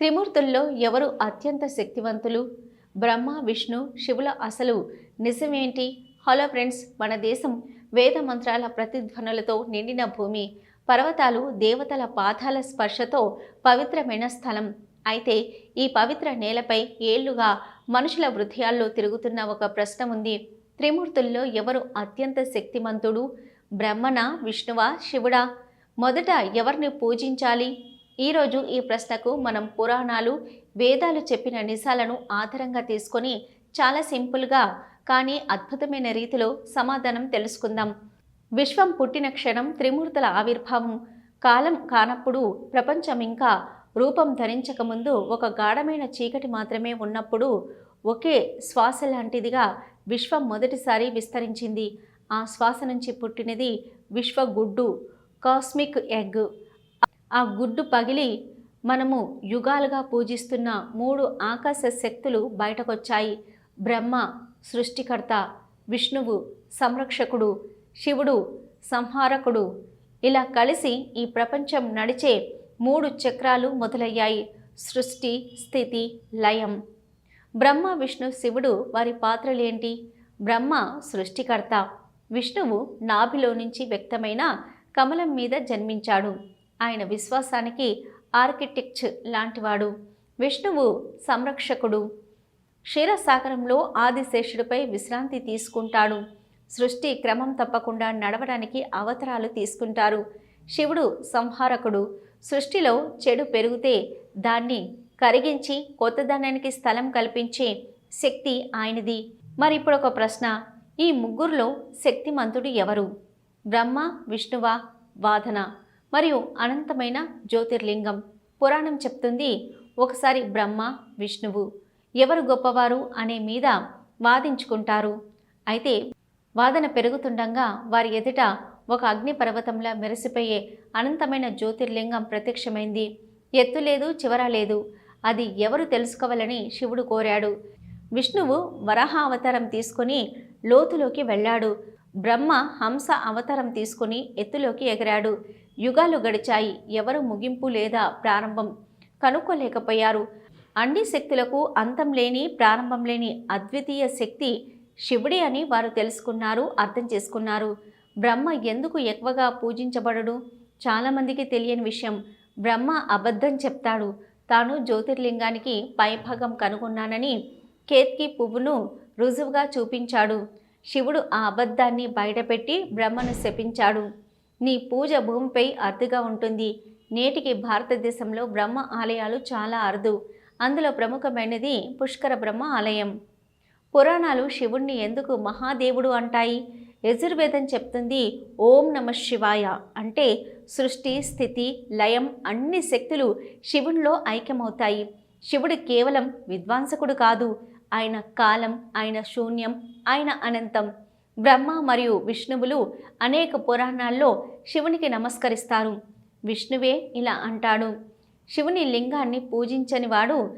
త్రిమూర్తుల్లో ఎవరు అత్యంత శక్తివంతులు? బ్రహ్మ విష్ణు శివుల అసలు నిజమేంటి? హలో ఫ్రెండ్స్ మన దేశం వేద మంత్రాల ప్రతిధ్వనులతో నిండిన భూమి పర్వతాలు దేవతల పాదాల స్పర్శతో పవిత్రమైన స్థలం. అయితే ఈ పవిత్ర నేలపై ఏళ్ళుగా మనుషుల హృదయాల్లో తిరుగుతున్న ఒక ప్రశ్న ఉంది. త్రిమూర్తుల్లో ఎవరు అత్యంత శక్తిమంతుడు? బ్రహ్మణ విష్ణువా శివుడా? మొదట ఎవరిని పూజించాలి? ఈరోజు ఈ ప్రశ్నకు మనం పురాణాలు వేదాలు చెప్పిన నిజాలను ఆధారంగా తీసుకొని చాలా సింపుల్గా కానీ అద్భుతమైన రీతిలో సమాధానం తెలుసుకుందాం. విశ్వం పుట్టిన క్షణం త్రిమూర్తుల ఆవిర్భావం. కాలం కానప్పుడు ప్రపంచం ఇంకా రూపం ధరించకముందు ఒక గాఢమైన చీకటి మాత్రమే ఉన్నప్పుడు ఒకే శ్వాస లాంటిదిగా విశ్వం మొదటిసారి విస్తరించింది. ఆ శ్వాస నుంచి పుట్టినది విశ్వ గుడ్డు కాస్మిక్ ఎగ్. ఆ గుడ్డు పగిలి మనము యుగాలుగా పూజిస్తున్న మూడు ఆకాశ శక్తులు బయటకొచ్చాయి. బ్రహ్మ సృష్టికర్త విష్ణువు సంరక్షకుడు శివుడు సంహారకుడు. ఇలా కలిసి ఈ ప్రపంచం నడిచే మూడు చక్రాలు మొదలయ్యాయి. సృష్టి స్థితి లయం. బ్రహ్మ విష్ణు శివుడు వారి పాత్రలేంటి బ్రహ్మ సృష్టికర్త. విష్ణువు నాభిలో నుంచి వ్యక్తమైన కమలం మీద జన్మించాడు. ఆయన విశ్వాసానికి ఆర్కిటెక్చ్ లాంటివాడు. విష్ణువు సంరక్షకుడు. క్షీరసాగరంలో ఆదిశేషుడిపై విశ్రాంతి తీసుకుంటాడు. సృష్టి క్రమం తప్పకుండా నడవడానికి అవతారాలు తీసుకుంటారు. శివుడు సంహారకుడు. సృష్టిలో చెడు పెరిగితే దాన్ని కరిగించి కొత్తదనానికి స్థలం కల్పించే శక్తి ఆయనది. మరి ఇప్పుడు ఒక ప్రశ్న. ఈ ముగ్గురులో శక్తిమంతుడు ఎవరు? బ్రహ్మ విష్ణువా వాదన? మరియు అనంతమైన జ్యోతిర్లింగం. పురాణం చెప్తుంది ఒకసారి బ్రహ్మ విష్ణువు ఎవరు గొప్పవారు అనే మీద వాదించుకుంటారు. అయితే వాదన పెరుగుతుండగా వారి ఎదుట ఒక అగ్నిపర్వతంలా మెరిసిపోయే అనంతమైన జ్యోతిర్లింగం ప్రత్యక్షమైంది. ఎత్తు లేదు చివర లేదు అది ఎవరు తెలుసుకోవాలని శివుడు కోరాడు. విష్ణువు వరాహ అవతారం తీసుకుని లోతులోకి వెళ్ళాడు. బ్రహ్మ హంస అవతారం తీసుకుని ఎత్తులోకి ఎగిరాడు. యుగాలు గడిచాయి. ఎవరు ముగింపు లేదా ప్రారంభం కనుక్కోలేకపోయారు. అన్ని శక్తులకు అంతం లేని ప్రారంభం లేని అద్వితీయ శక్తి శివుడే అని వారు తెలుసుకున్నారు అర్థం చేసుకున్నారు. బ్రహ్మ ఎందుకు ఎక్కువగా పూజించబడడు? చాలామందికి తెలియని విషయం. బ్రహ్మ అబద్ధం చెప్తాడు. తాను జ్యోతిర్లింగానికి పైభాగం కనుగొన్నానని కేత్కి పువ్వును రుజువుగా చూపించాడు. శివుడు ఆ అబద్ధాన్ని బయటపెట్టి బ్రహ్మను శపించాడు. నీ పూజ భూమిపై అరుదుగా ఉంటుంది. నేటికి భారతదేశంలో బ్రహ్మ ఆలయాలు చాలా అరుదు. అందులో ప్రముఖమైనది పుష్కర బ్రహ్మ ఆలయం. పురాణాలు శివుణ్ణి ఎందుకు మహాదేవుడు అంటాయి? యజుర్వేదం చెప్తుంది ఓం నమ శివాయ అంటే సృష్టి స్థితి లయం అన్ని శక్తులు శివునిలో ఐక్యమవుతాయి. శివుడు కేవలం విద్వాంసకుడు కాదు. ఆయన కాలం ఆయన శూన్యం ఆయన అనంతం. బ్రహ్మ మరియు విష్ణువులు అనేక పురాణాల్లో శివునికి నమస్కరిస్తారు. విష్ణువే ఇలా అంటాడు. శివుని లింగాన్ని పూజించని వాడు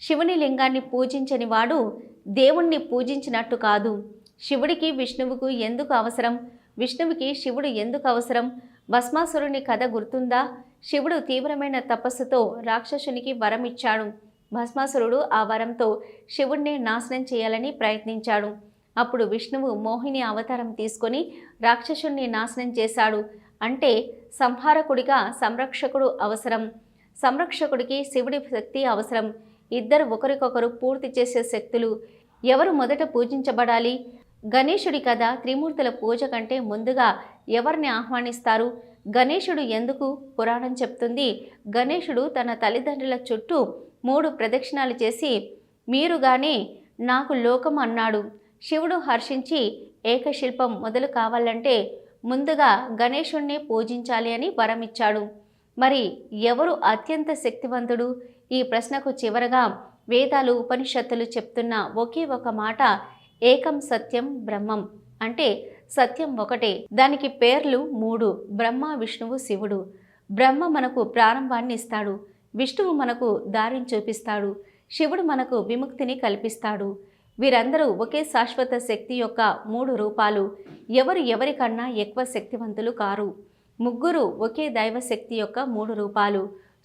శివుని లింగాన్ని పూజించని వాడు దేవుణ్ణి పూజించినట్టు కాదు. శివుడికి విష్ణువుకు ఎందుకు అవసరం? విష్ణువుకి శివుడు ఎందుకు అవసరం? భస్మాసురుని కథ గుర్తుందా? శివుడు తీవ్రమైన తపస్సుతో రాక్షసునికి వరం ఇచ్చాడు భస్మాసురుడు ఆ వరంతో శివుణ్ణి నాశనం చేయాలని ప్రయత్నించాడు. అప్పుడు విష్ణువు మోహిని అవతారం తీసుకొని రాక్షసుణ్ణి నాశనం చేశాడు. అంటే సంహారకుడిగా సంరక్షకుడు అవసరం. సంరక్షకుడికి శివుడి శక్తి అవసరం. ఇద్దరు ఒకరికొకరు పూర్తి చేసే శక్తులు. ఎవరు మొదట పూజించబడాలి? గణేశుడి కథ త్రిమూర్తుల పూజ కంటే ముందుగా ఎవరిని ఆహ్వానిస్తారు? గణేశుడు ఎందుకు పురాణం చెప్తుంది? గణేశుడు తన తల్లిదండ్రుల చుట్టూ మూడు ప్రదక్షిణాలు చేసి మీరుగానే నాకు లోకం అన్నాడు. శివుడు హర్షించి ఏకశిల్పం మొదలు కావాలంటే ముందుగా గణేశుణ్ణి పూజించాలి అని వరమిచ్చాడు మరి ఎవరు అత్యంత శక్తివంతుడు? ఈ ప్రశ్నకు చివరగా వేదాలు ఉపనిషత్తులు చెప్తున్న ఒకే ఒక మాట ఏకం సత్యం బ్రహ్మం. అంటే సత్యం ఒకటే. దానికి పేర్లు మూడు. బ్రహ్మ విష్ణువు శివుడు. బ్రహ్మ మనకు ప్రారంభాన్ని ఇస్తాడు. విష్ణువు మనకు దారిని చూపిస్తాడు. శివుడు మనకు విముక్తిని కల్పిస్తాడు. వీరందరూ ఒకే శాశ్వత శక్తి యొక్క మూడు రూపాలు. ఎవరు ఎవరికన్నా ఎక్కువ శక్తివంతులు కారు. ముగ్గురు ఒకే దైవశక్తి యొక్క మూడు రూపాలు.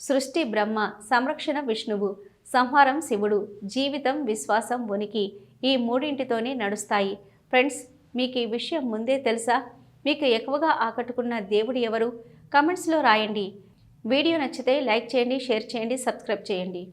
సృష్టి బ్రహ్మ సంరక్షణ విష్ణువు సంహారం శివుడు జీవితం విశ్వాసం ఉనికి ఈ మూడింటితోనే నడుస్తాయి. ఫ్రెండ్స్ మీకు ఈ విషయం ముందే తెలుసా? మీకు ఎక్కువగా ఆకట్టుకున్న దేవుడు ఎవరు? కమెంట్స్లో రాయండి. వీడియో నచ్చితే లైక్ చేయండి షేర్ చేయండి సబ్స్క్రైబ్ చేయండి.